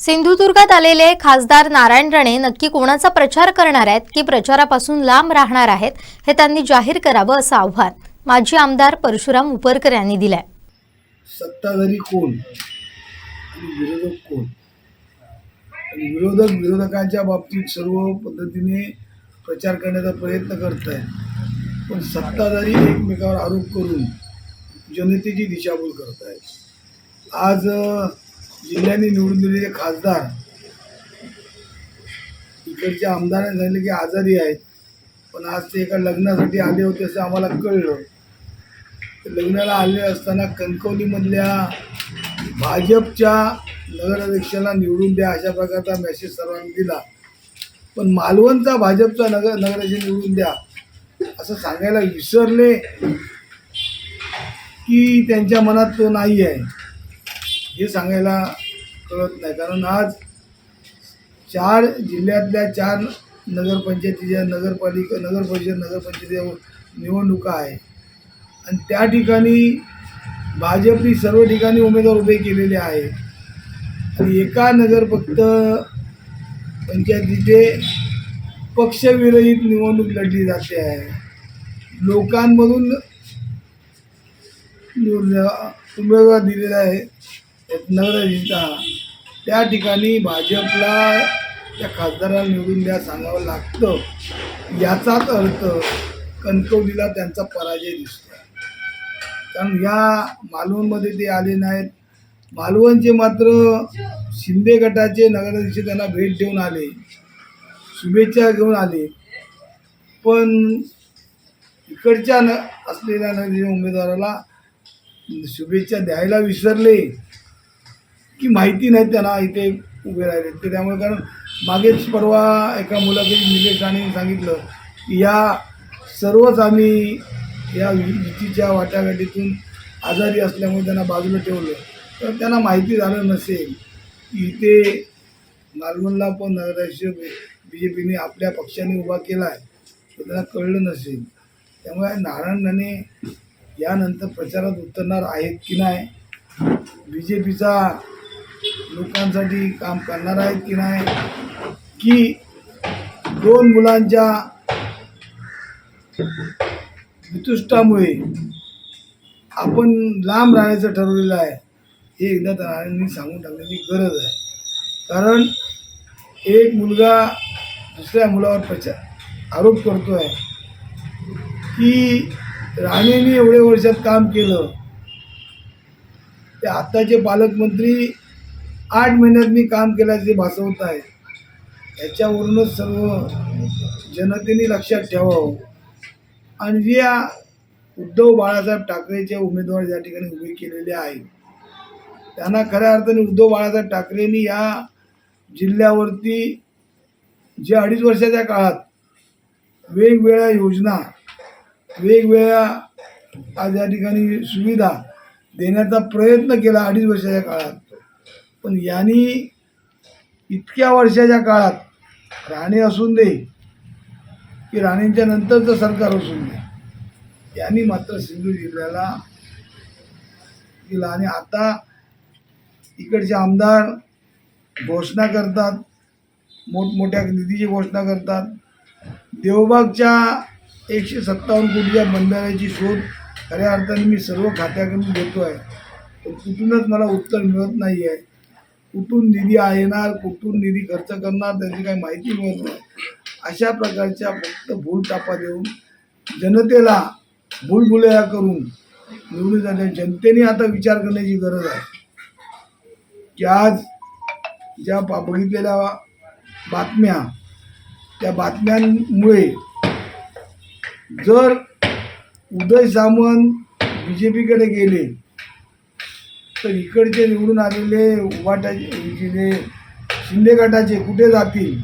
सिंधुदुर्गात आलेले खासदार नारायण राणे नक्की कोणाचा प्रचार करणार आहेत की प्रचारापासून लांब राहणार आहेत हे त्यांनी जाहीर करावं असं आव्हान माजी आमदार परशुराम उपरकर यांनी दिलंय. सत्ताधारी कोण विरोधक कोण? विरोधक विरोधकांच्या बाबतीत सर्व पद्धतीने प्रचार करण्याचा प्रयत्न करत आहेत पण सत्ताधारी एकमेकावर आरोप करून जनतेची दिशाभूल करत आहेत आज जिल्ह्याने निवडून दिलेले खासदार. इकडचे आमदारांनी सांगितले की आजारी आहेत. पण आज ते एका लग्नासाठी आले होते असं आम्हाला कळलं. लग्नाला आले असताना कणकवलीमधल्या भाजपच्या नगराध्यक्षाला निवडून द्या अशा प्रकारचा मेसेज सर्वांनी दिला. पण मालवणचा भाजपचा नगर नगराध्यक्ष निवडून द्या असं सांगायला विसरले की त्यांच्या मनात तो नाही आहे हे सांगायला कळत नाही. कारण आज चार जिल्ह्यातल्या चार नगरपंचायतीच्या नगरपालिका नगरपरिषद नगरपंचायती निवडणुका आहे. आणि त्या ठिकाणी भाजपनी सर्व ठिकाणी उमेदवार उभे केलेले आहेत. आणि एका नगर फक्त पंचायतीचे पक्षविरहित निवडणूक लढली जाते आहे. लोकांमधून उमेदवार दिलेला आहे. नगराध्यक्षा त्या ठिकाणी भाजपला त्या खासदाराला निवडून द्या सांगावं लागतं. याचाच अर्थ कणकवलीला त्यांचा पराजय दिसतो कारण या मालवणमध्ये ते आले नाहीत. मालवणचे मात्र शिंदे गटाचे नगराध्यक्ष त्यांना भेट देऊन आले. शुभेच्छा घेऊन आले. पण इकडच्या न असलेल्या नगराध्यक्ष उमेदवाराला शुभेच्छा द्यायला विसरले. की माहिती नाही त्यांना इथे उभे राहिले. ते त्यामुळे कारण मागेच परवा एका मुलाकडे निलेशाने सांगितलं की या सर्वच आम्ही या युतीच्या वाटाघाटीतून आजारी असल्यामुळे त्यांना बाजूला ठेवलं. तर त्यांना माहिती झालं नसेल. इथे मालवणला पण नगराध्यक्ष बी जे पीने आपल्या पक्षाने उभा केला आहे तर त्यांना कळलं नसेल. त्यामुळे नारायण राणे यानंतर प्रचारात उतरणार आहेत की नाही? बी जे पीचा लोकांसाठी काम करणार आहेत की नाही? की दोन मुलांच्या वितुष्टामुळे आपण लांब राहण्याचं ठरवलेलं आहे हे एकदा नारायणांनी सांगून टाकण्याची गरज आहे. कारण एक मुलगा दुसऱ्या मुलावर प्रचार आरोप करतो आहे की राणेंनी एवढ्या वर्षात काम केलं. ते आत्ताचे पालकमंत्री आठ महिन्यात मी काम केल्याचे भासवत आहे याच्यावरूनच सर्व जनतेने लक्षात ठेवावं. आणि जे उद्धव बाळासाहेब ठाकरेचे उमेदवार या ठिकाणी उभे केलेले आहेत त्यांना खऱ्या अर्थाने उद्धव बाळासाहेब ठाकरेंनी या जिल्ह्यावरती जे अडीच वर्षाच्या काळात वेगवेगळ्या योजना वेगवेगळ्या आज या ठिकाणी सुविधा देण्याचा प्रयत्न केला अडीच वर्षाच्या काळात. पण यांनी इतक्या वर्षाच्या काळात राणे असून दे की राणेंच्या नंतरचं सरकार असून दे यांनी मात्र सिंधू जिल्ह्याला दिला. आणि आता इकडचे आमदार घोषणा करतात मोठमोठ्या निधीची घोषणा करतात. देवबागच्या एकशे सत्तावन्न कोटीच्या बंधाऱ्याची शोध खऱ्या अर्थाने मी सर्व खात्याकडून घेतो आहे पण कुठूनच मला उत्तर मिळत नाही आहे कुठून निधी येणार कुठून निधी खर्च करणार त्याची काही माहिती मिळत नाही. अशा प्रकारच्या फक्त भूलटापा देऊन जनतेला भूलभुलया करून निवडून जाते जनतेने आता विचार करण्याची गरज आहे. की आज ज्या पा- बघितलेल्या बातम्या त्या बातम्यांमुळे जर उदय सामंत बी जे पीकडे गेले तर इकडचे निवडून आलेले उभाटाचे जे शिंदे गटाचे कुठे जातील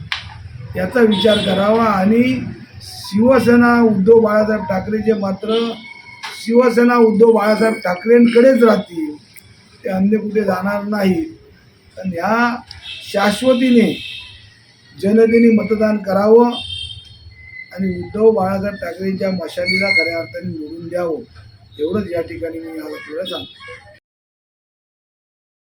याचा विचार करावा आणि शिवसेना उद्धव बाळासाहेब ठाकरेचे मात्र शिवसेना उद्धव बाळासाहेब ठाकरेंकडेच राहतील ते अन्य कुठे जाणार नाहीत आणि ह्या शाश्वतीने जनतेने मतदान करावं आणि उद्धव बाळासाहेब ठाकरेंच्या मशालीला खऱ्या अर्थाने निवडून द्यावं एवढंच या ठिकाणी मी आज आपल्याला सांगतो.